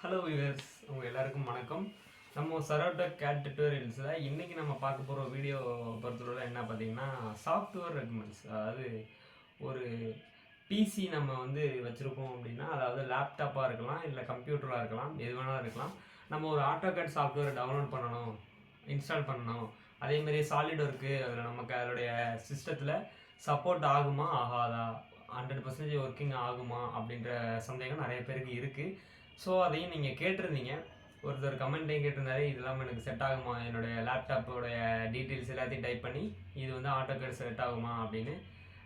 Hello viewers உங்கள் எல்லாருக்கும் வணக்கம். நம்ம சரோட்டா கேட் டுட்டோரியல்ஸில் இன்றைக்கி நம்ம பார்க்க போகிற வீடியோ பொறுத்தவரை என்ன பார்த்தீங்கன்னா சாஃப்ட்வேர் ரெக்கமெண்ட்ஸ் அதாவது ஒரு பிசி நம்ம வந்து வச்சுருக்கோம் அப்படின்னா அதாவது லேப்டாப்பாக இருக்கலாம் இல்லை கம்ப்யூட்டராக இருக்கலாம் எது வேணாலும் இருக்கலாம். நம்ம ஒரு ஆட்டோகேட் சாஃப்ட்வேர் டவுன்லோட் பண்ணணும் இன்ஸ்டால் பண்ணணும். அதே மாதிரி சாலிட் ஒர்க்கு அதில் நமக்கு அதோடைய சிஸ்டத்தில் சப்போர்ட் ஆகுமா ஆகாதா? ஹண்ட்ரட் பர்சன்டேஜ் ஒர்க்கிங் ஆகுமா? அப்படின்ற சந்தேகம் நிறைய பேருக்கு இருக்குது ஸோ அதையும் நீங்கள் கேட்டிருந்தீங்க. ஒருத்தர் கமெண்ட்டையும் கேட்டிருந்தாரு. இதெல்லாம் எனக்கு செட் ஆகுமா? என்னுடைய லேப்டாப்போடைய டீட்டெயில்ஸ் எல்லாத்தையும் டைப் பண்ணி இது வந்து ஆட்டோ கேட் செட் ஆகுமா? அப்படின்னு.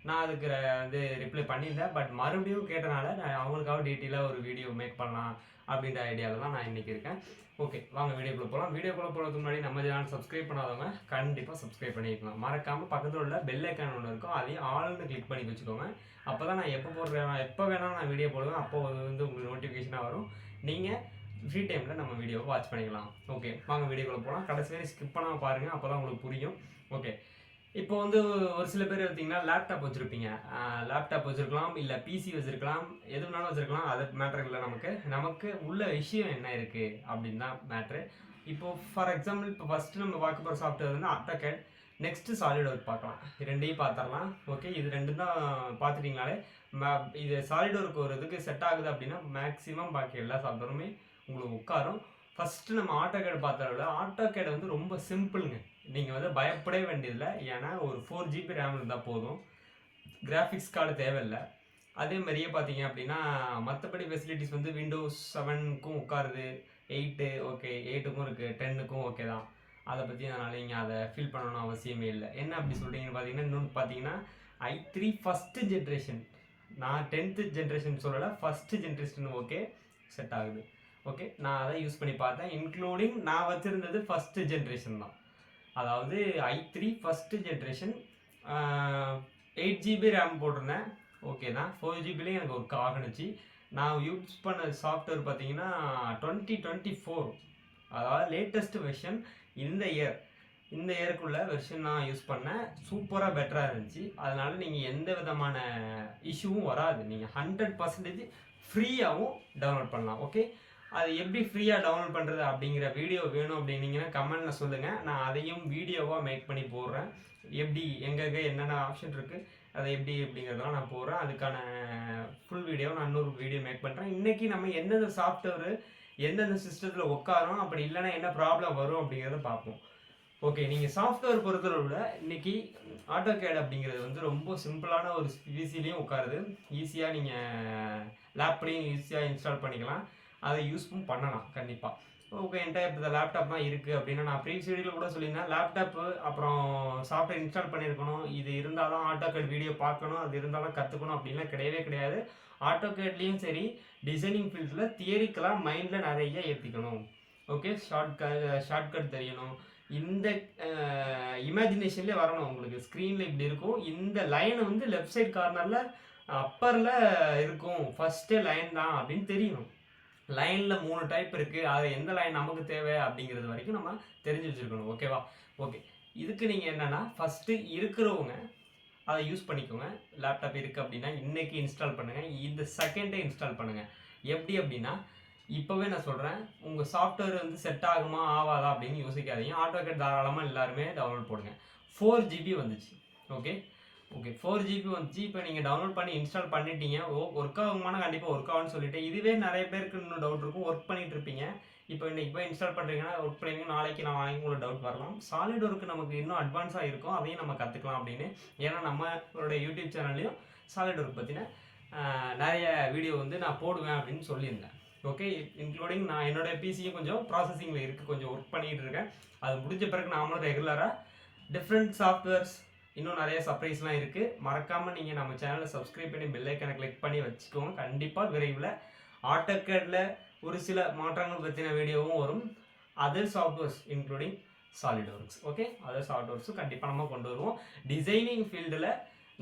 நான் அதுக்கு வந்து ரிப்ளை பண்ணியிருந்தேன். பட் மறுபடியும் கேட்டனால நான் அவங்களுக்காக டீட்டெயிலாக ஒரு வீடியோ மேக் பண்ணலாம் அப்படின்ற ஐடியாவில் தான் நான் இன்றைக்கி இருக்கேன். ஓகே வாங்க வீடியோக்குள்ளே போகலாம் வீடியோக்குள்ளே போகிறதுக்கு முன்னாடி நம்ம சேனல் சப்ஸ்கிரைப் பண்ணாதவங்க கண்டிப்பாக சப்ஸ்கிரைப் பண்ணிக்கலாம். மறக்காமல் பக்கத்தில் உள்ள பெல் ஐக்கான் ஒன்று இருக்கும் அதையும் ஆல்னு கிளிக் பண்ணி வச்சுக்கோங்க. அப்போ தான் நான் எப்போ போடுறேன் எப்போ வேணாலும் நான் வீடியோ போடுவேன். அப்போ அது வந்து உங்களுக்கு நோட்டிஃபிகேஷனாக வரும். நீங்கள் ஃப்ரீ டைமில் நம்ம வீடியோவை வாட்ச் பண்ணிக்கலாம். ஓகே வாங்க வீடியோக்குள்ளே போகலாம் கடைசி வரை ஸ்கிப் பண்ணாமல் பாருங்கள் அப்போ தான் உங்களுக்கு புரியும். ஓகே இப்போ வந்து ஒரு சில பேர் பார்த்தீங்கன்னா லேப்டாப் வச்சுருப்பீங்க. லேப்டாப் வச்சுருக்கலாம் இல்லை பிசி வச்சுருக்கலாம் எது வேணாலும் வச்சுருக்கலாம். அது மேட்ரு இல்லை நமக்கு. நமக்கு உள்ள விஷயம் என்ன இருக்குது அப்படின்னு தான் மேட்ரு இப்போ ஃபார் எக்ஸாம்பிள் இப்போ ஃபஸ்ட்டு நம்ம பார்க்க போகிற சாஃப்ட்வேர் வந்து ஆட்டோகேட் நெக்ஸ்ட்டு சாலிட் ஒர்க் பார்க்கலாம் ரெண்டையும் பார்த்துடலாம். ஓகே இது ரெண்டும் தான் பார்த்துட்டிங்கனாலே இது சாலிட் ஒர்க் ஒரு இதுக்கு செட் ஆகுது அப்படின்னா மேக்ஸிமம் பாக்கி எல்லா சாஃப்ட்வேருமே உங்களுக்கு உட்காரும். ஃபஸ்ட்டு நம்ம ஆட்டோகேட் பார்த்தோட ஆட்டோகேட் வந்து ரொம்ப சிம்பிளுங்க நீங்கள் வந்து பயப்படவே வேண்டியதில்லை. ஏன்னா ஒரு ஃபோர் ஜிபி ரேம் இருந்தால் போதும். கிராஃபிக்ஸ் கார்டு தேவையில்லை. அதே மாதிரியே பார்த்தீங்க அப்படின்னா மற்றபடி ஃபெசிலிட்டிஸ் வந்து விண்டோஸ் செவனுக்கும் உட்காருது. எயிட்டு ஓகே எயிட்டுக்கும் இருக்குது டென்னுக்கும் ஓகே தான். அதை பற்றி அதனால் நீங்கள் அதை ஃபீல் பண்ணணும் அவசியமே இல்லை. என்ன அப்படி சொல்கிறீங்கன்னு பார்த்தீங்கன்னா இன்னொன்று பார்த்தீங்கன்னா ஐ த்ரீ ஃபஸ்ட்டு ஜென்ரேஷன் நான் டென்த்து ஜென்ரேஷன் சொல்லலை ஃபஸ்ட்டு ஜென்ரேஷன் ஓகே செட் ஆகுது. ஓகே நான் அதை யூஸ் பண்ணி பார்த்தேன். இன்க்ளூடிங் நான் வச்சுருந்தது ஃபஸ்ட்டு ஜென்ரேஷன் தான். அதாவது I three first generation eight GB RAM போட்டிருந்தேன். ஓகே தான் ஃபோர் ஜிபிலையும் எனக்கு ஒர்க் ஆகணுச்சு நான் யூஸ் பண்ண சாஃப்ட்வேர் பார்த்தீங்கன்னா டுவெண்ட்டி டுவெண்ட்டி ஃபோர் அதாவது லேட்டஸ்ட் வெர்ஷன் இந்த இயர் இந்த இயருக்குள்ள வெர்ஷன் நான் யூஸ் பண்ணேன். சூப்பராக பெட்டராக இருந்துச்சு. அதனால் நீங்கள் எந்த விதமான இஷ்யூவும் வராது. நீங்கள் ஹண்ட்ரட் பர்சன்டேஜ் ஃப்ரீயாகவும் டவுன்லோட் பண்ணலாம். ஓகே அது எப்படி ஃப்ரீயாக டவுன்லோட் பண்ணுறது அப்படிங்கிற வீடியோ வேணும் அப்படின்னீங்கன்னா கமெண்ட்டில் சொல்லுங்கள் நான் அதையும் வீடியோவாக மேக் பண்ணி போடுறேன். எப்படி எங்கெங்கே என்னென்ன ஆப்ஷன் இருக்குது அதை எப்படி அப்படிங்கிறதெல்லாம் நான் போடுறேன். அதுக்கான ஃபுல் வீடியோ நான் இன்னொரு வீடியோ மேக் பண்ணுறேன் இன்றைக்கி நம்ம எந்தெந்த சாஃப்ட்வேரு எந்தெந்த சிஸ்டத்தில் உட்காரும் அப்படி இல்லைன்னா என்ன ப்ராப்ளம் வரும் அப்படிங்கிறத பார்ப்போம். ஓகே நீங்கள் சாஃப்ட்வேர் பொறுத்தளவில் இன்றைக்கி ஆட்டோ கேட் அப்படிங்கிறது வந்து ரொம்ப சிம்பிளான ஒரு பிசிலையும் உட்காருது. ஈஸியாக நீங்கள் லேப்லேயும் ஈஸியாக இன்ஸ்டால் பண்ணிக்கலாம். அதை யூஸ்ஃபுல் பண்ணலாம் கண்டிப்பாக ஓகே என்கிட்ட இப்போ இந்த லேப்டாப் தான் இருக்குது அப்படின்னா நான் ப்ரீவியஸ் வீடியோவில் கூட சொல்லியிருந்தேன். லேப்டாப்பு அப்புறம் சாஃப்ட்வேர் இன்ஸ்டால் பண்ணியிருக்கணும். இது இருந்தால் தான் ஆட்டோகேட் வீடியோ பார்க்கணும். அது இருந்தால் தான் கற்றுக்கணும் அப்படின்லாம் கிடையவே கிடையாது. ஆட்டோகேட்லேயும் சரி டிசைனிங் ஃபீல்டில் தியரிக்கெல்லாம் மைண்டில் நிறைய ஏற்றிக்கணும் ஓகே ஷார்ட் க ஷார்ட்கட் தெரியணும். இந்த இமேஜினேஷன்லேயே வரணும் உங்களுக்கு. ஸ்க்ரீனில் இப்படி இருக்கும். இந்த லைன் வந்து லெஃப்ட் சைட் கார்னரில் அப்பரில் இருக்கும். ஃபஸ்ட்டே லைன் தான் அப்படின்னு தெரியணும். லைனில் மூணு டைப் இருக்குது அது எந்த லைன் நமக்கு தேவை அப்படிங்கிறது வரைக்கும் நம்ம தெரிஞ்சு வச்சுருக்கணும். ஓகேவா ஓகே இதுக்கு நீங்கள் என்னென்னா ஃபஸ்ட்டு இருக்கிறவங்க அதை யூஸ் பண்ணிக்கோங்க. லேப்டாப் இருக்குது அப்படின்னா இன்றைக்கி இன்ஸ்டால் பண்ணுங்கள் இந்த செகண்டே இன்ஸ்டால் பண்ணுங்கள் எப்படி அப்படின்னா இப்போவே நான் சொல்கிறேன் உங்கள் சாஃப்ட்வேர் வந்து செட் ஆகுமா ஆகாதா அப்படின்னு யோசிக்காதீங்க. ஆட்டோகேட் தாராளமாக எல்லாருமே டவுன்லோட் போடுங்க. ஃபோர் ஜிபி வந்துச்சு. ஓகே ஓகே ஃபோர் ஜிபி வந்துச்சு இப்போ நீங்கள் டவுன்லோட் பண்ணி இன்ஸ்டால் பண்ணிட்டீங்க. ஓ ஒர்க் ஆகுமானா கண்டிப்பாக ஒர்க் ஆகும்னு சொல்லிட்டு இதுவே நிறைய பேருக்கு இன்னும் டவுட் இருக்கும். ஒர்க் பண்ணிட்டு இருப்பீங்க. இப்போ இன்னைக்கு போய் இன்ஸ்டால் பண்ணுறீங்கன்னா ஒர்க் பண்ணுவீங்க நாளைக்கு நான் வாங்கி உங்களுக்கு டவுட் வரலாம். சாலிட் ஒர்க் நமக்கு இன்னும் அட்வான்ஸாக இருக்கும். அதையும் நம்ம கற்றுக்கலாம் அப்படின்னு. ஏன்னா நம்மளோட யூடியூப் சேனல்லையும் சாலிட் ஒர்க் பற்றின நிறைய வீடியோ வந்து நான் போடுவேன் அப்படின்னு சொல்லியிருந்தேன். ஓகே இன்க்ளூடிங் நான் என்னோட பிசியும் கொஞ்சம் ப்ராசஸிங்கில் இருக்குது கொஞ்சம் ஒர்க் பண்ணிகிட்டு இருக்கேன். அது முடிஞ்ச பிறகு நாமளும் ரெகுலராக டிஃப்ரெண்ட் சாஃப்ட்வேர்ஸ் இன்னும் நிறைய சர்ப்ரைஸ்லாம் இருக்குது மறக்காமல் நீங்கள் நம்ம சேனலை சப்ஸ்கிரைப் பண்ணி பெல் கிளிக் பண்ணி வச்சுக்கோங்க. கண்டிப்பாக விரைவில் ஆட்டோகேடில் ஒரு சில மாற்றங்கள் பற்றின வீடியோவும் வரும். Other softwares including solid works okay other சாஃப்ட்வேர்ஸும் கண்டிப்பாக நம்ம கொண்டு வருவோம். டிசைனிங் ஃபீல்டில்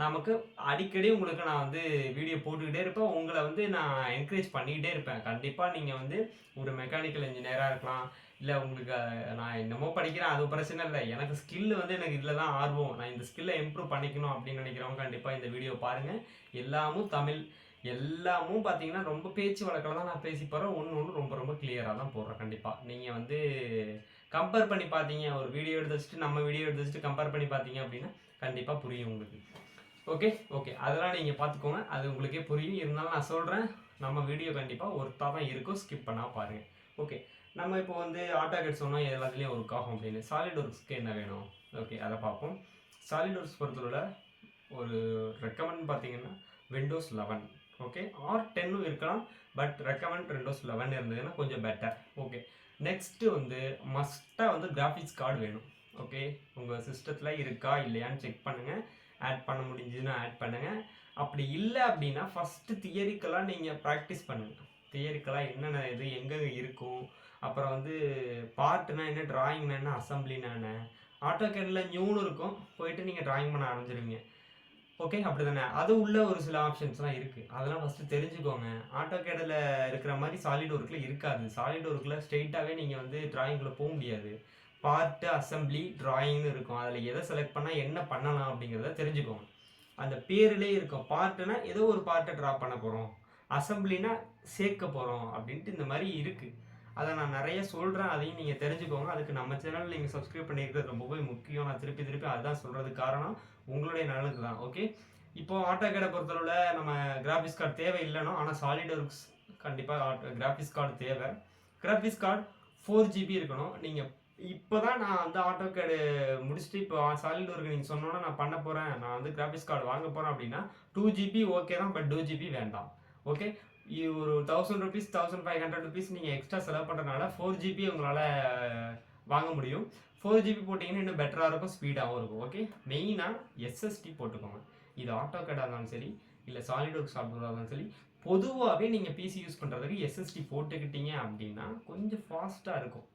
நமக்கு அடிக்கடி உங்களுக்கு நான் வந்து வீடியோ போட்டுக்கிட்டே இருப்பேன். உங்களை வந்து நான் என்கரேஜ் பண்ணிக்கிட்டே இருப்பேன். கண்டிப்பாக நீங்கள் வந்து ஒரு மெக்கானிக்கல் இன்ஜினியராக இருக்கலாம். இல்லை உங்களுக்கு நான் என்னமோ படிக்கிறேன். அது பிரச்சனை இல்லை. எனக்கு ஸ்கில் வந்து எனக்கு இதில் தான் ஆர்வம். நான் இந்த ஸ்கில்லை இம்ப்ரூவ் பண்ணிக்கணும் அப்படின்னு நினைக்கிறவங்க கண்டிப்பாக இந்த வீடியோ பாருங்கள் எல்லாமும் தமிழ் எல்லாமும் பார்த்தீங்கன்னா ரொம்ப பேச்சு வழக்கில் தான் நான் பேசி போகிறேன் ஒன்று ஒன்று ரொம்ப ரொம்ப கிளியராக தான் போடுறேன் கண்டிப்பாக நீங்கள் வந்து கம்பேர் பண்ணி பார்த்தீங்க ஒரு வீடியோ எடுத்து வச்சுட்டு நம்ம வீடியோ எடுத்து வச்சுட்டு கம்பேர் பண்ணி பார்த்தீங்க அப்படின்னா கண்டிப்பாக புரியும் உங்களுக்கு. Okay okay. அதெல்லாம் நீங்கள் பார்த்துக்கோங்க. அது உங்களுக்கே புரியும். இருந்தாலும் நான் சொல்கிறேன் நம்ம வீடியோ கண்டிப்பாக ஒருத்தாக தான் இருக்கும். ஸ்கிப் பண்ணால் பாருங்கள் ஓகே. நம்ம இப்போ வந்து ஆட்டோகேட் சொன்னால் எல்லாத்துலேயும் ஒர்க் ஆகும் அப்படின்னு. சாலிட் ஒர்க்ஸ்க்கு என்ன வேணும்? ஓகே அதை பார்ப்போம். சாலிட் ஒர்க்ஸ் பொறுத்தவரை ஒரு ரெக்கமெண்ட் பார்த்தீங்கன்னா விண்டோஸ் லெவன் ஓகே? ஆர் டென்னும் இருக்கலாம். பட் ரெக்கமெண்ட் விண்டோஸ் லெவன் இருந்ததுன்னா கொஞ்சம் பெட்டர் ஓகே. நெக்ஸ்ட்டு வந்து மஸ்ட்டாக வந்து கிராஃபிக்ஸ் கார்டு வேணும். ஓகே? உங்கள் சிஸ்டத்தில் இருக்கா இல்லையான்னு செக் பண்ணுங்கள் ஆட் பண்ண முடிஞ்சதுன்னா ஆட் பண்ணுங்கள் அப்படி இல்லை அப்படின்னா ஃபஸ்ட்டு தியரிக்கலாக நீங்கள் ப்ராக்டிஸ் பண்ணுங்கள் தியரிக்கலாக என்னென்ன இது எங்கே இருக்கும்? அப்புறம் வந்து பார்ட்னா என்ன டிராயிங்னா என்ன அசம்பிளினா என்ன? ஆட்டோ நியூன்னு இருக்கும். போயிட்டு நீங்கள் டிராயிங் பண்ண ஆரம்பிச்சிருவீங்க. ஓகே அப்படி தானே அது உள்ள ஒரு சில ஆப்ஷன்ஸ்லாம் இருக்குது அதெல்லாம் ஃபஸ்ட்டு தெரிஞ்சுக்கோங்க. ஆட்டோ கேடில் இருக்கிற மாதிரி சாலிட் ஒர்க்கில் இருக்காது. சாலிட் ஒர்க்கில் ஸ்ட்ரெயிட்டாகவே நீங்கள் வந்து டிராயிங்கில் போக முடியாது. பார்ட்டு அசம்பிளி ட்ராயிங்னு இருக்கும். அதில் எதை செலக்ட் பண்ணால் என்ன பண்ணலாம் அப்படிங்கிறத தெரிஞ்சுக்கோங்க. அந்த பேர்லேயே இருக்கும். பார்ட்டுனா ஏதோ ஒரு பார்ட்டை ட்ரா பண்ண போகிறோம் அசம்பிளினா சேர்க்க போகிறோம் அப்படின்ட்டு இந்த மாதிரி இருக்குது அதை நான் நிறைய சொல்கிறேன் அதையும் நீங்கள் தெரிஞ்சுக்கோங்க. அதுக்கு நம்ம சேனல் நீங்கள் சப்ஸ்கிரைப் பண்ணியிருக்கிறது ரொம்பவே முக்கியம். நான் திருப்பி திருப்பி அதுதான் சொல்கிறதுக்கு காரணம். உங்களுடைய நலனுக்கு தான். ஓகே இப்போ ஆட்டோ கேடை பொறுத்தளவில் நம்ம கிராஃபிக்ஸ் கார்டு தேவை இல்லைனோ ஆனால் சாலிட் ஒர்க்ஸ் கண்டிப்பாக கிராஃபிக்ஸ் கார்டு தேவை கிராஃபிக்ஸ் கார்டு ஃபோர் ஜிபி இருக்கணும். நீங்கள் இப்போ தான் நான் வந்து ஆட்டோ கேடு முடிச்சுட்டு இப்போ சாலிட் ஒர்க் நீங்கள் சொன்னோன்னா நான் பண்ண போகிறேன் நான் வந்து கிராஃபிக்ஸ் கார்டு வாங்க போகிறேன் அப்படின்னா டூ ஜிபி ஓகே தான் பட் டூ ஜிபி வேண்டாம். ஓகே ஒரு thousand rupees thousand five hundred rupees நீங்கள் எக்ஸ்ட்ரா செலவு பண்ணுறதுனால ஃபோர் ஜிபி உங்களால் வாங்க முடியும். ஃபோர் ஜிபி போட்டிங்கன்னா இன்னும் பெட்டராக இருக்கும் ஸ்பீடாகவும் இருக்கும். ஓகே மெயினாக எஸ்எஸ்டி போட்டுக்கோங்க. இது ஆட்டோ கேடாக இருந்தாலும் சரி இல்லை சாலிட் ஒர்க் சாஃப்ட்வேராக இருந்தாலும் சரி பொதுவாகவே நீங்கள் பிசி யூஸ் பண்ணுறதுக்கு எஸ்எஸ்டி போட்டுக்கிட்டீங்க அப்படின்னா கொஞ்சம் ஃபாஸ்ட்டாக இருக்கும்.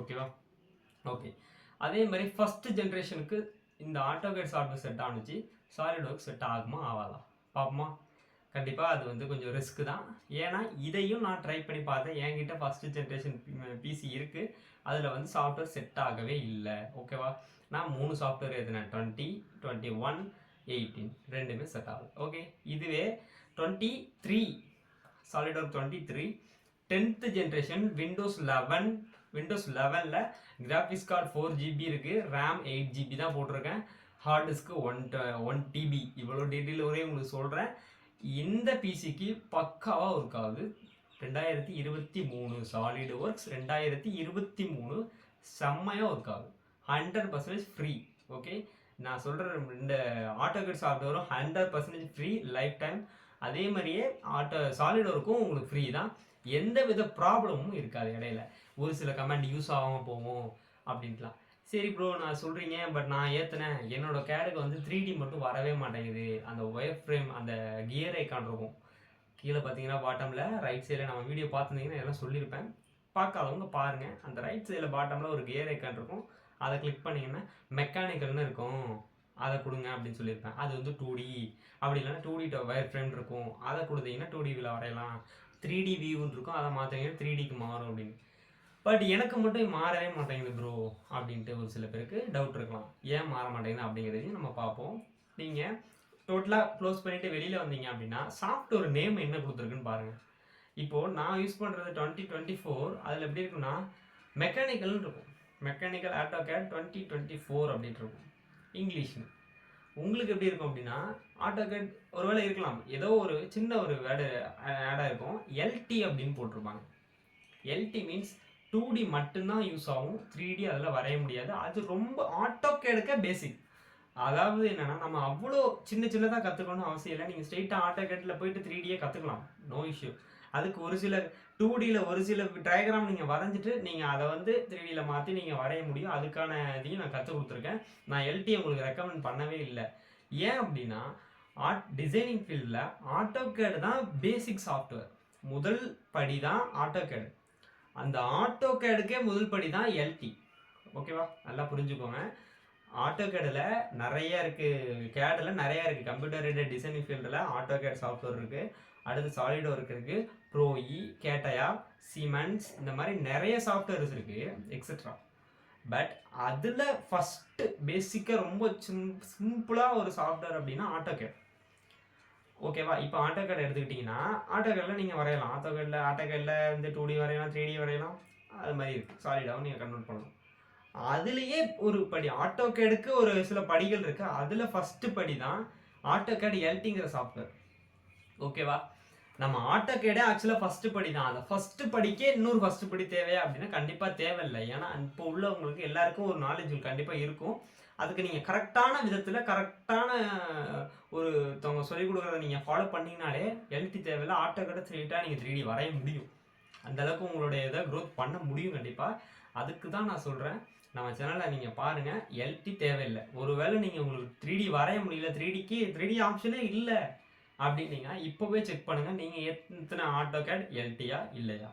ஓகேவா ஓகே அதே மாதிரி ஃபஸ்ட்டு ஜென்ரேஷனுக்கு இந்த ஆட்டோகேட் சாஃப்ட்வேர் செட் ஆணுச்சு சாலிட் ஒர்க் செட் ஆகுமா ஆகாதா பார்ப்போமா. கண்டிப்பாக அது வந்து கொஞ்சம் ரிஸ்க் தான். ஏன்னா இதையும் நான் ட்ரை பண்ணி பார்த்தேன். என்கிட்ட ஃபஸ்ட்டு ஜென்ரேஷன் பிசி இருக்குது அதில் வந்து சாஃப்ட்வேர் செட் ஆகவே இல்லை. ஓகேவா நான் மூணு சாஃப்ட்வேர் எழுதினேன். டுவெண்ட்டி டுவெண்ட்டி ஒன் எயிட்டீன் ரெண்டுமே செட் ஆகுது ஓகே இதுவே twenty three solid work twenty three tenth generation Windows eleven Windows லெவனில் கிராஃபிக்ஸ் கார்டு ஃபோர் ஜிபி இருக்குது ரேம் எயிட் ஜிபி தான் போட்டிருக்கேன். Hard disk one one TB இவ்வளோ டீட்டெயில் ஒரே உங்களுக்கு சொல்கிறேன் இந்த பிசிக்கு பக்காவாக ஒர்க் ஆகுது ரெண்டாயிரத்தி இருபத்தி மூணு சாலிடு ஒர்க்ஸ் ரெண்டாயிரத்தி இருபத்தி மூணு செம்மையாக ஒர்க் ஆகுது ஹண்ட்ரட் பர்சன்டேஜ் ஃப்ரீ ஓகே நான் சொல்கிற இந்த AutoCAD சாஃப்ட்வேரும் hundred percentage free life time அதே மாதிரியே ஆட்டோ சாலிட் ஒர்க்கும் உங்களுக்கு ஃப்ரீ தான். எந்த வித ப்ராப்ளமும் இருக்காது இடையில. ஒரு சில கமெண்ட் யூஸ் ஆகாமல் போகும் அப்படின்ட்டுலாம். சரி ப்ரோ நான் சொல்கிறீங்க பட் நான் ஏற்றினேன் என்னோடய கேடுக்கு வந்து த்ரீ டி மட்டும் வரவே மாட்டேங்குது. அந்த ஒயர் ஃப்ரேம் அந்த கியர் ஐக்கான் இருக்கும் கீழே பார்த்தீங்கன்னா பாட்டமில் ரைட் சைடில் நம்ம வீடியோ பார்த்துருந்தீங்கன்னா எல்லாம் சொல்லியிருப்பேன். பார்க்காதவங்க பாருங்கள் அந்த ரைட் சைடில் பாட்டமில் ஒரு கியர் ஐக்கான் இருக்கும் அதை கிளிக் பண்ணிங்கன்னா மெக்கானிக்கல்னு இருக்கும். அதை கொடுங்க அப்படின்னு சொல்லியிருப்பேன். அது வந்து டூ டி அப்படி இல்லைன்னா டூ டி ஒயர் ஃப்ரேம் இருக்கும். அதை கொடுத்தீங்கன்னா டூ டிவில் வரையலாம். த்ரீ டி வியூன்னு இருக்கும் அதை மாற்றிங்கன்னா த்ரீ டிக்கு மாறும் அப்படின்னு. பட் எனக்கு மட்டும் மாறவே மாட்டேங்குது ப்ரோ அப்படின்ட்டு ஒரு சில பேருக்கு டவுட் இருக்கலாம். ஏன் மாற மாட்டேங்குது அப்படிங்கிறதையும் நம்ம பார்ப்போம். நீங்கள் டோட்டலாக க்ளோஸ் பண்ணிவிட்டு வெளியில் வந்தீங்க அப்படின்னா சாஃப்ட்வேர் நேம் என்ன கொடுத்துருக்குன்னு பாருங்கள் இப்போது நான் யூஸ் பண்ணுறது டுவெண்ட்டி டுவெண்ட்டி ஃபோர் அதில் எப்படி இருக்குன்னா மெக்கானிக்கல்னு இருக்கும். Mechanical auto CAD twenty twenty four அப்படின்ட்டு இருக்கும். இங்கிலீஷ்னு உங்களுக்கு எப்படி இருக்கும் அப்படின்னா ஆட்டோ கட் ஒருவேளை இருக்கலாம். ஏதோ ஒரு சின்ன ஒரு வேர்டு ஆடாக இருக்கும். எல்டி அப்படின்னு போட்டிருப்பாங்க. எல்டி மீன்ஸ் டூ டி மட்டும்தான் யூஸ் ஆகும். த்ரீ டி அதில் வரைய முடியாது. அது ரொம்ப ஆட்டோ கேடுக்க பேசிக் அதாவது என்னென்னா நம்ம அவ்வளோ சின்ன சின்னதாக கற்றுக்கணும் அவசியம் இல்லை. நீங்கள் ஸ்ட்ரெயிட்டாக ஆட்டோ கேட்டில் போயிட்டு த்ரீ டியே கற்றுக்கலாம் நோ இஷ்யூ அதுக்கு ஒரு சில டூ டியில் ஒரு சில டயக்ராம் நீங்கள் வரைஞ்சிட்டு நீங்கள் அதை வந்து த்ரீ டியில் மாற்றி நீங்கள் வரைய முடியும். அதுக்கான இதையும் நான் கற்றுக் கொடுத்துருக்கேன். நான் எல்டி உங்களுக்கு ரெக்கமெண்ட் பண்ணவே இல்லை. ஏன் அப்படின்னா ஆர்ட் டிசைனிங் ஃபீல்டில் ஆட்டோகேடு தான் பேசிக் சாஃப்ட்வேர் முதல் படி தான் ஆட்டோகேடு அந்த ஆட்டோகேடுக்கே முதல் படி தான் எல்டி ஓகேவா நல்லா புரிஞ்சுக்கோங்க. ஆட்டோகேடில் நிறைய இருக்குது கேடில் நிறைய இருக்குது கம்ப்யூட்டர் ரிலேட்டட் டிசைனிங் ஃபீல்டில் ஆட்டோகேட் சாஃப்ட்வேர் இருக்குது அடுத்து சாலிட் ஒர்க் இருக்குது ப்ரோஇ கேட்டயா சிமெண்ட்ஸ் இந்த மாதிரி நிறைய சாஃப்ட்வேர்ஸ் இருக்குது எக்ஸெட்ரா பட் அதில் ஃபஸ்ட்டு பேசிக்காக ரொம்ப சிம் சிம்பிளாக ஒரு சாஃப்ட்வேர் அப்படின்னா ஆட்டோகேட் ஓகேவா இப்போ ஆட்டோ எடுத்துக்கிட்டிங்கன்னா ஆட்டோகேடில் நீங்கள் வரையலாம். ஆட்டோ கேடில் ஆட்டோ வந்து டூ டி வரையலாம் த்ரீ டி வரையலாம். அது மாதிரி இருக்குது சாலிடாகவும் நீங்கள் கன்வெர்ட் பண்ணலாம் அதுலேயே ஒரு படி ஆட்டோ கேடுக்கு ஒரு சில படிகள் இருக்குது அதில் ஃபஸ்ட்டு படி தான் ஆட்டோகேட் எல்டிங்கிற சாஃப்ட்வேர் ஓகேவா நம்ம ஆட்டோகேடே ஆக்சுவலாக ஃபஸ்ட்டு படி தான். அந்த ஃபஸ்ட்டு படிக்கே இன்னொரு ஃபஸ்ட்டு படி தேவையா அப்படின்னா கண்டிப்பாக தேவையில்லை. ஏன்னா இப்போ உள்ளவங்களுக்கு எல்லாருக்கும் ஒரு நாலேஜ் கண்டிப்பாக இருக்கும். அதுக்கு நீங்கள் கரெக்டான விதத்தில் கரெக்டான ஒருத்தவங்க சொல்லிக் கொடுக்குறத நீங்கள் ஃபாலோ பண்ணிங்கனாலே எல்டி தேவையில்லை. ஆட்டோ த்ரீட்டாக நீங்கள் த்ரீ வரைய முடியும். அந்த அளவுக்கு உங்களுடைய இதை க்ரோத் பண்ண முடியும் கண்டிப்பாக அதுக்கு தான் நான் சொல்கிறேன் நம்ம சேனலில் நீங்கள் பாருங்கள் எல்டி தேவையில்லை. ஒருவேளை நீங்கள் உங்களுக்கு த்ரீ டி வரைய முடியல. த்ரீ டிக்கு த்ரீ டி ஆப்ஷனே இல்லை. அப்படின்னீங்கன்னா இப்போவே செக் பண்ணுங்கள் நீங்கள் எத்தனை ஆட்டோ கேட் எல்டியா இல்லையா?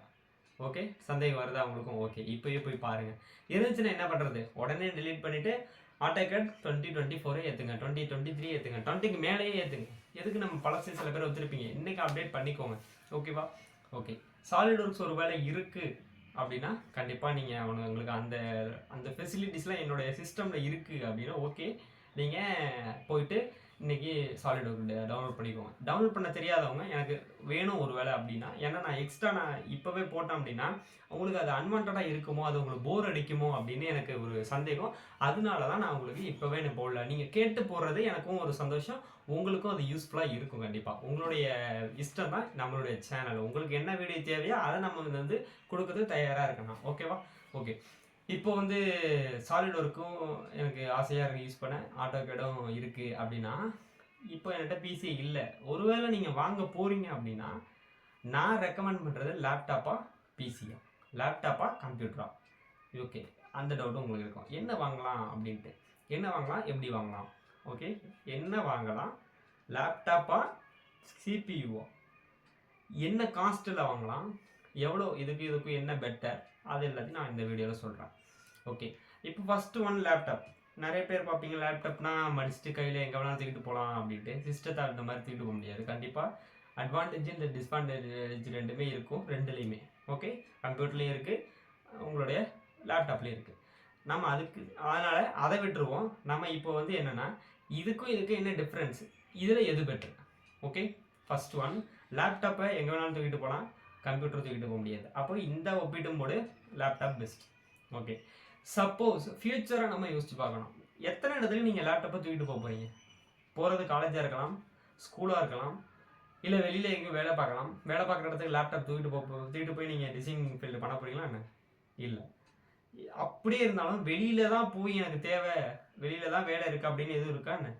ஓகே சந்தேகம் வருதா? உங்களுக்கும் ஓகே இப்போயே போய் பாருங்கள் இருந்துச்சுன்னா என்ன பண்ணுறது உடனே delete பண்ணிவிட்டு ஆட்டோ கேட் டுவெண்ட்டி டுவெண்ட்டி ஃபோரே ஏற்றுங்க டுவெண்ட்டி டுவெண்ட்டி த்ரீ ஏற்றுங்க டுவெண்ட்டிக்கு மேலேயே ஏற்றுங்க எதுக்கு நம்ம பழசு சில பேர் வச்சுருப்பீங்க இன்றைக்கி அப்டேட் பண்ணிக்கோங்க. ஓகேவா ஓகே சாலிட் ஒர்க்ஸ் ஒரு வேலை இருக்குது அப்படின்னா கண்டிப்பாக நீங்கள் அவனு உங்களுக்கு அந்த அந்த ஃபெசிலிட்டிஸ்லாம் என்னுடைய சிஸ்டமில் இருக்குது அப்படின்னா ஓகே நீங்கள் போயிட்டு இன்றைக்கி சாலிட் ஒர்க் டவுன்லோட் பண்ணிக்கோங்க. டவுன்லோட் பண்ண தெரியாதவங்க எனக்கு வேணும் ஒரு வேலை அப்படின்னா ஏன்னா நான் எக்ஸ்ட்ரா நான் இப்போவே போட்டேன் அப்படின்னா உங்களுக்கு அது அன்வான்டாக இருக்குமோ அது உங்களுக்கு போர் அடிக்குமோ அப்படின்னு எனக்கு ஒரு சந்தேகம். அதனால தான் நான் உங்களுக்கு இப்போவே நான் போடல. நீங்கள் கேட்டு போடுறது எனக்கும் ஒரு சந்தோஷம். உங்களுக்கும் அது யூஸ்ஃபுல்லாக இருக்கும் கண்டிப்பாக உங்களுடைய இஷ்டம் தான் நம்மளுடைய சேனல் உங்களுக்கு என்ன வீடியோ தேவையோ அதை நம்ம வந்து கொடுக்கறதுக்கு தயாராக இருக்கணும். ஓகேவா ஓகே இப்போ வந்து சாலிட் ஒர்க்கும் எனக்கு ஆசையாக இருக்குது யூஸ் பண்ண. ஆட்டோ கேடும் இருக்குது அப்படின்னா இப்போ என்கிட்ட பிசி இல்லை. ஒருவேளை நீங்கள் வாங்க போகிறீங்க அப்படின்னா நான் ரெக்கமெண்ட் பண்ணுறது லேப்டாப்பாக பிசியா லேப்டாப்பாக கம்ப்யூட்டரா ஓகே அந்த டவுட்டும் உங்களுக்கு இருக்கும். என்ன வாங்கலாம் அப்படின்ட்டு. என்ன வாங்கலாம்? எப்படி வாங்கலாம்? ஓகே என்ன வாங்கலாம்? லேப்டாப்பா சிபியூவா என்ன காஸ்ட்டில் வாங்கலாம்? எவ்வளோ இதுக்கு இதுக்கு என்ன பெட்டர் அது எல்லாத்தையும் நான் இந்த வீடியோவில் சொல்கிறேன் ஓகே இப்போ ஃபஸ்ட்டு ஒன் லேப்டாப் நிறைய பேர் பார்ப்பீங்க லேப்டாப்னா மடிச்சுட்டு கையில் எங்கே வேணாலும் தூக்கிட்டு போகலாம் அப்படின்ட்டு. சிஸ்டத்தை அந்த மாதிரி தூக்கிட்டு போக முடியாது. கண்டிப்பாக அட்வான்டேஜ் இந்த டிஸ்அட்வான்டேஜ் ரெண்டுமே இருக்கும். ரெண்டுலேயுமே. ஓகே கம்ப்யூட்டர்லேயும் இருக்குது உங்களுடைய லேப்டாப்லேயும் இருக்குது நம்ம அதுக்கு அதனால் அதை விட்டுருவோம். நம்ம இப்போ வந்து என்னென்னா இதுக்கும் இதுக்கும் என்ன டிஃப்ரென்ஸ் இதில் எது பெட்ரு ஓகே ஃபஸ்ட் ஒன் லேப்டாப்பை எங்கே வேணாலும் தூக்கிட்டு போகலாம் கம்ப்யூட்டர் தூக்கிட்டு போக முடியாது. அப்போ இந்த ஒப்பிடும் போது லேப்டாப் பெஸ்ட் ஓகே சப்போஸ் ஃப்யூச்சரை நம்ம யோசிச்சு பார்க்கணும். எத்தனை இடத்துல நீங்கள் லேப்டாப்பை தூக்கிட்டு போக போகிறீங்க போகிறது காலேஜாக இருக்கலாம் ஸ்கூலாக இருக்கலாம் இல்லை வெளியில் எங்கேயும் வேலை பார்க்கலாம். வேலை பார்க்குற இடத்துக்கு லேப்டாப் தூக்கிட்டு போக தூக்கிட்டு போய் நீங்கள் டிசைனிங் ஃபீல்டு பண்ண போகிறீங்களா என்ன? இல்லை. அப்படியே இருந்தாலும் வெளியில தான் போய் எனக்கு தேவை வெளியில தான் வேலை இருக்குது அப்படின்னு எதுவும் இருக்கா என்ன?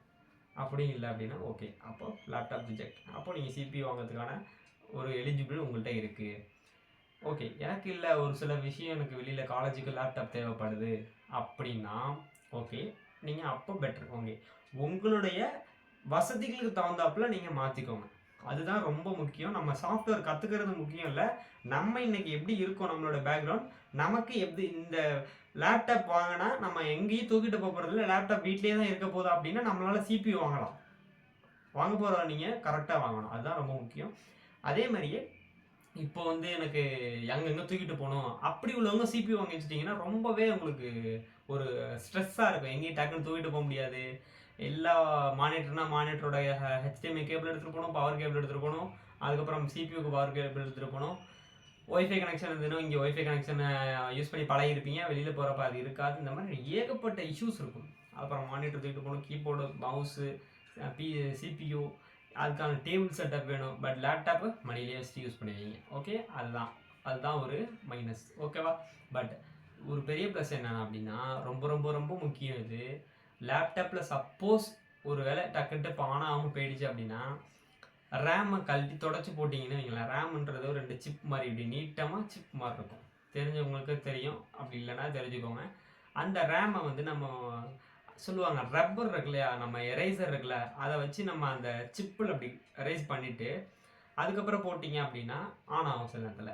அப்படியும் இல்லை அப்படின்னா ஓகே அப்போ லேப்டாப் ரிஜெக்ட் அப்போ நீங்கள் சிபி வாங்குறதுக்கான ஒரு எலிஜிபிள் உங்கள்கிட்ட இருக்குது ஓகே எனக்கு இல்லை ஒரு சில விஷயம் எனக்கு வெளியில் காலேஜுக்கு லேப்டாப் தேவைப்படுது அப்படின்னா ஓகே நீங்கள் அப்போ பெட்டர் ஓகே உங்களுடைய வசதிகளுக்கு தகுந்தாப்புல நீங்கள் மாற்றிக்கோங்க அதுதான் ரொம்ப முக்கியம். நம்ம சாஃப்ட்வேர் கற்றுக்கிறது முக்கியம் இல்லை. நம்ம இன்னைக்கு எப்படி இருக்கோம் நம்மளோட பேக்ரவுண்ட் நமக்கு எப்படி இந்த லேப்டாப் வாங்கினா நம்ம எங்கேயும் தூக்கிட்டு போக போகிறது இல்லை லேப்டாப் வீட்லேயே தான் இருக்க போதும் அப்படின்னா நம்மளால் சிபி வாங்கலாம். வாங்க போகிற நீங்கள் கரெக்டாக வாங்கணும். அதுதான் ரொம்ப முக்கியம். அதே மாதிரியே இப்போ வந்து எனக்கு எங்கெங்கே தூக்கிட்டு போகணும் அப்படி உள்ளவங்க சிபி வாங்கி வச்சிட்டிங்கன்னா ரொம்பவே உங்களுக்கு ஒரு ஸ்ட்ரெஸ்ஸாக இருக்கும். எங்கேயும் டக்குன்னு தூக்கிட்டு போக முடியாது. எல்லா மானிட்டர்னா மானிட்டரோட ஹெச்டிஎம்ஐ கேபிள் எடுத்துகிட்டு போகணும் பவர் கேபிள் எடுத்துகிட்டு போகணும் அதுக்கப்புறம் சிபியூக்கு பவர் கேபிள் எடுத்துகிட்டு போகணும் ஒய்ஃபை கனெக்ஷன் இருந்ததுன்னா இங்கே ஒய்ஃபை கனெக்ஷனை யூஸ் பண்ணி பழகிருப்பீங்க வெளியில் போகிறப்ப அது இருக்காது. இந்த மாதிரி ஏகப்பட்ட இஷ்யூஸ் இருக்கும். அப்புறம் மானிட்டர் தூக்கிட்டு போகணும் கீபோர்டு மவுஸு பி சிபியூ அதுக்கான டேபிள் செட்டப் வேணும். பட் லேப்டாப்பு மணிலேயே வச்சு யூஸ் பண்ணுவீங்க ஓகே அதுதான். அதுதான் ஒரு மைனஸ் ஓகேவா பட் ஒரு பெரிய ப்ளஸ் என்னென்ன அப்படின்னா ரொம்ப ரொம்ப ரொம்ப முக்கியம் இது. லேப்டாப்பில் சப்போஸ் ஒரு வேளை டக்குன்ட்டு இப்போ ஆன் ஆகாமல் போயிடுச்சு அப்படின்னா ரேமை கழட்டி தொடச்சி போட்டிங்கன்னு வைங்களேன். ரேம்ன்றது ஒரு ரெண்டு சிப் மாதிரி இப்படி நீட்டமாக சிப் மாதிரி இருக்கும். தெரிஞ்சவங்களுக்கு தெரியும். அப்படி இல்லைன்னா தெரிஞ்சுக்கோங்க. அந்த ரேமை வந்து நம்ம சொல்லுவாங்க ரப்பர் இருக்கு இல்லையா நம்ம எரேசர் இருக்குல்ல அதை வச்சு நம்ம அந்த சிப்பில் அப்படி எரேஸ் பண்ணிவிட்டு அதுக்கப்புறம் போட்டிங்க அப்படின்னா ஆன் ஆகும் சில நேரத்தில்.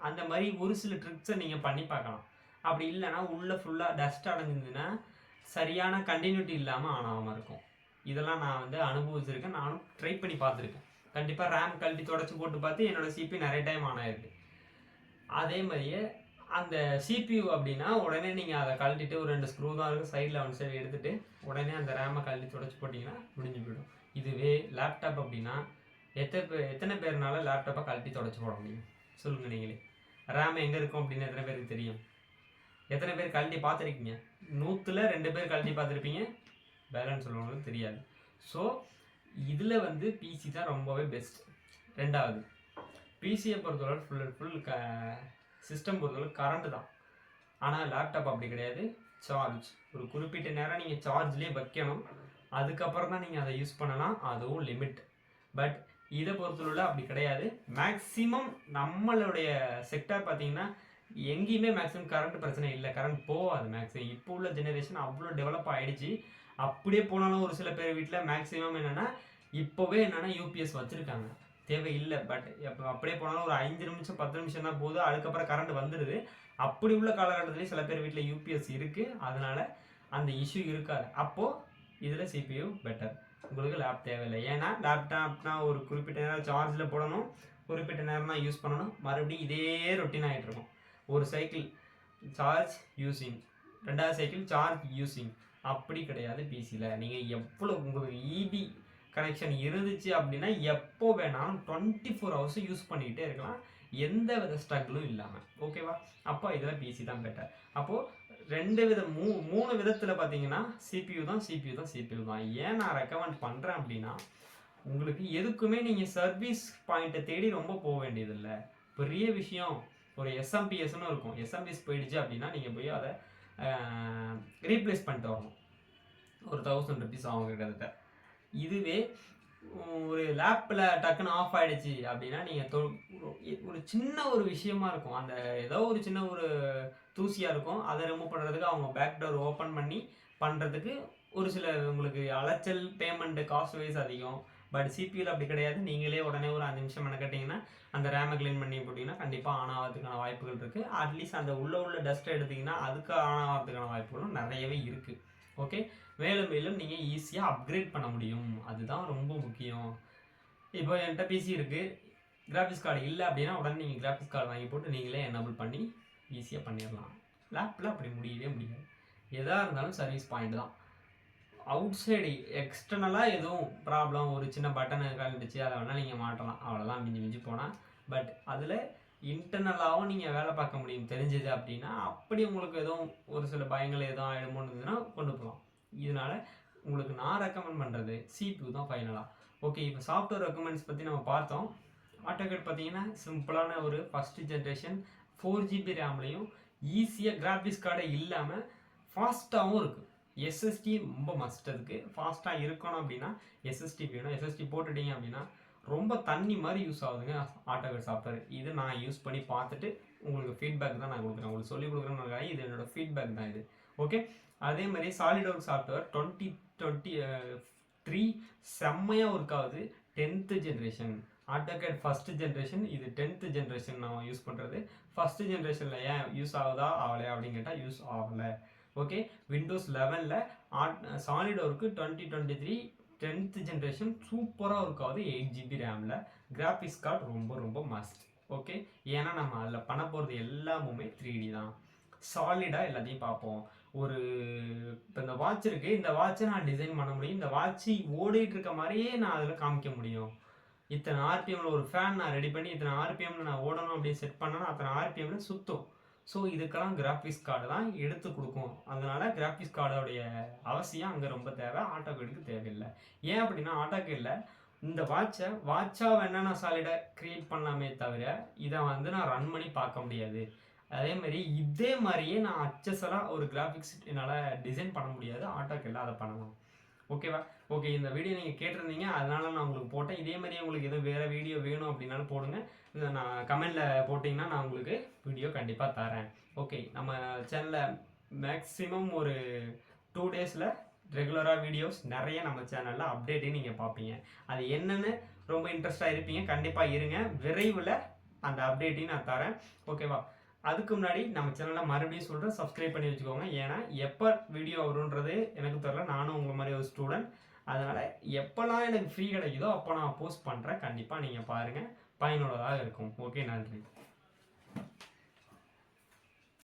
அந்த மாதிரி ஒரு சில ட்ரிக்ஸை நீங்கள் பண்ணி பார்க்கலாம். அப்படி இல்லைன்னா உள்ளே ஃபுல்லாக டஸ்ட் அடைஞ்சிருந்துன்னா சரியான கண்டினியூட்டி இல்லாமல் ஆன் ஆகாமல் இருக்கும். இதெல்லாம் நான் வந்து அனுபவிச்சிருக்கேன். நானும் ட்ரை பண்ணி பார்த்துருக்கேன். கண்டிப்பாக ரேம் கழட்டி தொடச்சி போட்டு பார்த்து என்னோடய சிபி நிறைய டைம் ஆன் ஆயிருக்கு. அதே மாதிரியே அந்த சிபியூ அப்படின்னா உடனே நீங்கள் அதை கழட்டிட்டு ஒரு ரெண்டு ஸ்க்ரூ தான் இருக்கும் சைடில் ஒன் சைடு எடுத்துகிட்டு உடனே அந்த ரேமை கழட்டி தொடச்சி போட்டிங்கன்னா முடிஞ்சு போயிடும். இதுவே லேப்டாப் அப்படின்னா எத்தனை பேர் எத்தனை பேர்னால லேப்டாப்பை கழட்டி தொடச்சி போட முடியும்? சொல்லுங்கள் நீங்களே. ரேம் எங்கே இருக்கும் அப்படின்னு எத்தனை பேருக்கு தெரியும்? எத்தனை பேர் கழட்டி பார்த்துருக்கீங்க? நூற்றில் ரெண்டு பேர் கழட்டி பார்த்துருப்பீங்க. பேலன்ஸ் உள்ளவங்களுக்கு தெரியாது. ஸோ இதில் வந்து பிசி தான் ரொம்பவே பெஸ்ட் ரெண்டாவது பிசியை பொறுத்தவரை ஃபுல் அண்ட் ஃபுல் க சிஸ்டம் பொறுத்தளவுக்கு கரண்ட் தான். ஆனால் லேப்டாப் அப்படி கிடையாது. சார்ஜ் ஒரு குறிப்பிட்ட நேரம் நீங்கள் சார்ஜ்லேயே வைக்கணும். அதுக்கப்புறம் தான் நீங்கள் அதை யூஸ் பண்ணலாம். அதுவும் லிமிட் பட் இதை பொறுத்தளவுல அப்படி கிடையாது. மேக்ஸிமம் நம்மளுடைய செக்டார் பார்த்தீங்கன்னா எங்கேயுமே மேக்ஸிமம் கரண்ட் பிரச்சனை இல்லை. கரண்ட் போகாது மேக்ஸிமம் இப்போ உள்ள ஜெனரேஷன் அவ்வளோ டெவலப் ஆகிடுச்சு அப்படியே போனாலும் ஒரு சில பேர் வீட்டில் மேக்ஸிமம் என்னென்னா இப்போவே என்னென்னா யூபிஎஸ் வச்சுருக்காங்க. தேவையில்லை. பட் இப்போ அப்படியே போனாலும் ஒரு அஞ்சு நிமிஷம் பத்து நிமிஷம் தான் போதும். அதுக்கப்புறம் கரண்ட் வந்துடுது அப்படி உள்ள காலகட்டத்துலேயும் சில பேர் வீட்டில் யூபிஎஸ் இருக்குது அதனால் அந்த இஷ்யூ இருக்காது. அப்போது இதில் சிபியூ பெட்டர் உங்களுக்கு லேப் தேவையில்லை. ஏன்னா லேப்டாப்னா ஒரு குறிப்பிட்ட நேரம் சார்ஜில் போடணும். குறிப்பிட்ட நேரம் தான் யூஸ் பண்ணணும். மறுபடியும் இதே ரொட்டீன் ஆகிட்டு இருக்கும். ஒரு சைக்கிள் சார்ஜ் யூஸிங் ரெண்டாவது சைக்கிள் சார்ஜ் யூஸிங் அப்படி கிடையாது பிசியில் நீங்கள் எவ்வளோ உங்களுக்கு இபி கனெக்ஷன் இருந்துச்சு அப்படின்னா எப்போ வேணாலும் டுவெண்ட்டி ஃபோர் ஹவர்ஸும் யூஸ் பண்ணிக்கிட்டே இருக்கலாம். எந்த வித ஸ்ட்ரகிளும் இல்லாமல் ஓகேவா அப்போ இதில் பிசி தான் பெட்டர் அப்போது ரெண்டு வித மூ மூணு விதத்தில் பார்த்தீங்கன்னா சிபியூ தான் சிபியூ தான் சிபியூ தான். ஏன் நான் ரெக்கமெண்ட் பண்ணுறேன் அப்படின்னா உங்களுக்கு எதுக்குமே நீங்கள் சர்வீஸ் பாயிண்ட்டை தேடி ரொம்ப போக வேண்டியதில்லை. பெரிய விஷயம் ஒரு எஸ்எம்பிஎஸ்னு இருக்கும். எஸ்எம்பிஎஸ் போயிடுச்சு அப்படின்னா நீங்கள் போய் அதை ரீப்ளேஸ் பண்ணிட்டு வரணும். ஒரு தௌசண்ட் ருபீஸ் ஆகும் கிட்டத்தட்ட. இதுவே ஒரு லேப்பில் டக்குன்னு ஆஃப் ஆகிடுச்சு அப்படின்னா நீங்கள் ஒரு சின்ன ஒரு விஷயமா இருக்கும். அந்த ஏதோ ஒரு சின்ன ஒரு தூசியாக இருக்கும். அதை ரிமூவ் பண்ணுறதுக்கு அவங்க பேக் டோர் ஓப்பன் பண்ணி பண்ணுறதுக்கு ஒரு சில உங்களுக்கு அலைச்சல் பேமெண்ட்டு காஸ்ட் வைஸ் அதிகம். பட் சிபியில் அப்படி கிடையாது. நீங்களே உடனே ஒரு அஞ்சு நிமிஷம் மெனக்கட்டிங்கன்னா அந்த ரேமை க்ளீன் பண்ணி போட்டிங்கன்னா கண்டிப்பாக ஆன் ஆகிறதுக்கான வாய்ப்புகள் இருக்குது அட்லீஸ்ட் அந்த உள்ள உள்ள டஸ்ட்டை எடுத்திங்கன்னா அதுக்கு ஆன் ஆகிறதுக்கான வாய்ப்புகளும் நிறையவே இருக்குது ஓகே மேலும் மேலும் நீங்கள் ஈஸியாக அப்கிரேட் பண்ண முடியும். அதுதான் ரொம்ப முக்கியம். இப்போ என்கிட்ட பிசி இருக்குது கிராஃபிக்ஸ் கார்டு இல்லை அப்படின்னா உடனே நீங்கள் கிராஃபிக்ஸ் கார்டு வாங்கி போட்டு நீங்களே எனபிள் பண்ணி ஈஸியாக பண்ணிடலாம். லேப்பில் அப்படி முடியவே முடியாது. எதாக இருந்தாலும் சர்வீஸ் பாயிண்ட் தான். அவுட் சைடு எக்ஸ்டர்னலாக எதுவும் ப்ராப்ளம் ஒரு சின்ன பட்டனு கலந்துச்சு அதை வேணால் நீங்கள் மாட்டலாம் அவ்வளோதான் மிஞ்சி மிஞ்சி போனால் பட் அதில் இன்டர்னலாகவும் நீங்கள் வேலை பார்க்க முடியும். தெரிஞ்சது அப்படின்னா அப்படி உங்களுக்கு எதுவும் ஒரு சில பயங்கள் எதுவும் ஆகிடுமோன்னு கொண்டு போகலாம் இதனால் உங்களுக்கு நான் ரெக்கமெண்ட் பண்ணுறது சிபியூ தான் ஃபைனலாக ஓகே இப்போ சாஃப்ட்வேர் ரெக்கமெண்ட்ஸ் பற்றி நம்ம பார்த்தோம். ஆட்டோகேட் பார்த்தீங்கன்னா சிம்பிளான ஒரு ஃபஸ்ட்டு ஜென்ரேஷன் ஃபோர் ஜிபி ரேம்லேயும் ஈஸியாக கிராஃபிக்ஸ் கார்டே இல்லாமல் ஃபாஸ்ட்டாகவும் இருக்குது எஸ்எஸ்டி ரொம்ப மஸ்ட் அதுக்கு. ஃபாஸ்ட்டாக இருக்கணும் அப்படின்னா எஸ்எஸ்டி வேணும். எஸ்எஸ்டி போட்டுட்டீங்க அப்படின்னா ரொம்ப தண்ணி மாதிரி யூஸ் ஆகுதுங்க ஆட்டோகேட் சாஃப்ட்வேர் இது நான் யூஸ் பண்ணி பார்த்துட்டு உங்களுக்கு ஃபீட்பேக் தான் நான் கொடுக்குறேன். உங்களுக்கு சொல்லி கொடுக்குறேன்னு இது என்னோடய ஃபீட்பேக் தான் இது. ஓகே அதே மாதிரி SolidWorks software twenty twenty three செம்மையாக ஒர்க் ஆகுது. Tenth generation AutoCAD first generation இது டென்த்து ஜென்ரேஷன் நான் யூஸ் பண்ணுறது ஃபஸ்ட்டு ஜென்ரேஷனில் ஏன் யூஸ் ஆகுதா? ஆகலையா அப்படின்னு கேட்டால் யூஸ் ஆகலை. ஓகே விண்டோஸ் லெவனில் add SolidWorks twenty twenty three tenth generation சூப்பராக ஒர்க் ஆகுது. எயிட் ஜிபி ரேமில் கிராஃபிக்ஸ் கார்டு ரொம்ப ரொம்ப மஸ்ட் ஓகே ஏன்னா நம்ம அதில் பண்ண போகிறது எல்லாமுமே த்ரீ டி தான். சாலிடாக எல்லாத்தையும் பார்ப்போம். ஒரு இப்போ இந்த வாட்ச் இருக்குது இந்த வாட்சை நான் டிசைன் பண்ண முடியும். இந்த வாட்ச் ஓடிட்டு இருக்க மாதிரியே நான் அதில் காமிக்க முடியும். இத்தனை ஆர்பிஎம்மில் ஒரு ஃபேன் நான் ரெடி பண்ணி இத்தனை ஆர்பிஎம்மில் நான் ஓடணும் அப்படின்னு செட் பண்ணேன்னா அத்தனை ஆர்பிஎம்மில் சுற்றும் ஸோ இதுக்கெல்லாம் கிராஃபிக்ஸ் கார்டு தான் எடுத்து கொடுக்கும். அதனால கிராஃபிக்ஸ் கார்டோடைய அவசியம் அங்கே ரொம்ப தேவை. ஆட்டோகேடுக்கு தேவையில்லை. ஏன் அப்படின்னா ஆட்டோகேடில் இந்த வாட்சை வாட்சாக வேணா நான் சாலிடாக க்ரியேட் பண்ணலாமே தவிர இதை வந்து நான் ரன் பண்ணி பார்க்க முடியாது. அதே மாதிரி இதே மாதிரியே நான் அச்சஸலாக ஒரு கிராஃபிக்ஸ் என்னால் டிசைன் பண்ண முடியாது ஆட்டோகேடில் அதை பண்ணலாம். ஓகேவா ஓகே இந்த வீடியோ நீங்கள் கேட்டிருந்தீங்க அதனால நான் உங்களுக்கு போட்டேன். இதே மாதிரி உங்களுக்கு எதுவும் வேறு வீடியோ வேணும் அப்படின்னாலும் போடுங்க. இதை நான் கமெண்டில் போட்டிங்கன்னா நான் உங்களுக்கு வீடியோ கண்டிப்பாக தரேன். ஓகே நம்ம சேனலில் மேக்ஸிமம் ஒரு டூ டேஸில் ரெகுலராக வீடியோஸ் நிறைய நம்ம சேனலில் அப்டேட்டையும் நீங்கள் பார்ப்பீங்க. அது என்னென்னு ரொம்ப இன்ட்ரெஸ்டாக இருப்பீங்க. கண்டிப்பாக இருங்க. விரைவில் அந்த அப்டேட்டையும் நான் தரேன். ஓகேவா அதுக்கு முன்னாடி நம்ம சேனலில் மறுபடியும் சொல்கிறேன் சப்ஸ்கிரைப் பண்ணி வச்சுக்கோங்க. ஏன்னா எப்போ வீடியோ வரும்ன்றது எனக்கு தெரில நானும் உங்களை மாதிரி ஒரு ஸ்டூடெண்ட் அதனால் எப்போல்லாம் எனக்கு ஃப்ரீ கிடைக்குதோ அப்போ நான் போஸ்ட் பண்ணுறேன் கண்டிப்பாக நீங்கள் பாருங்கள் பயனுள்ளதாக இருக்கும். ஓகே நன்றி.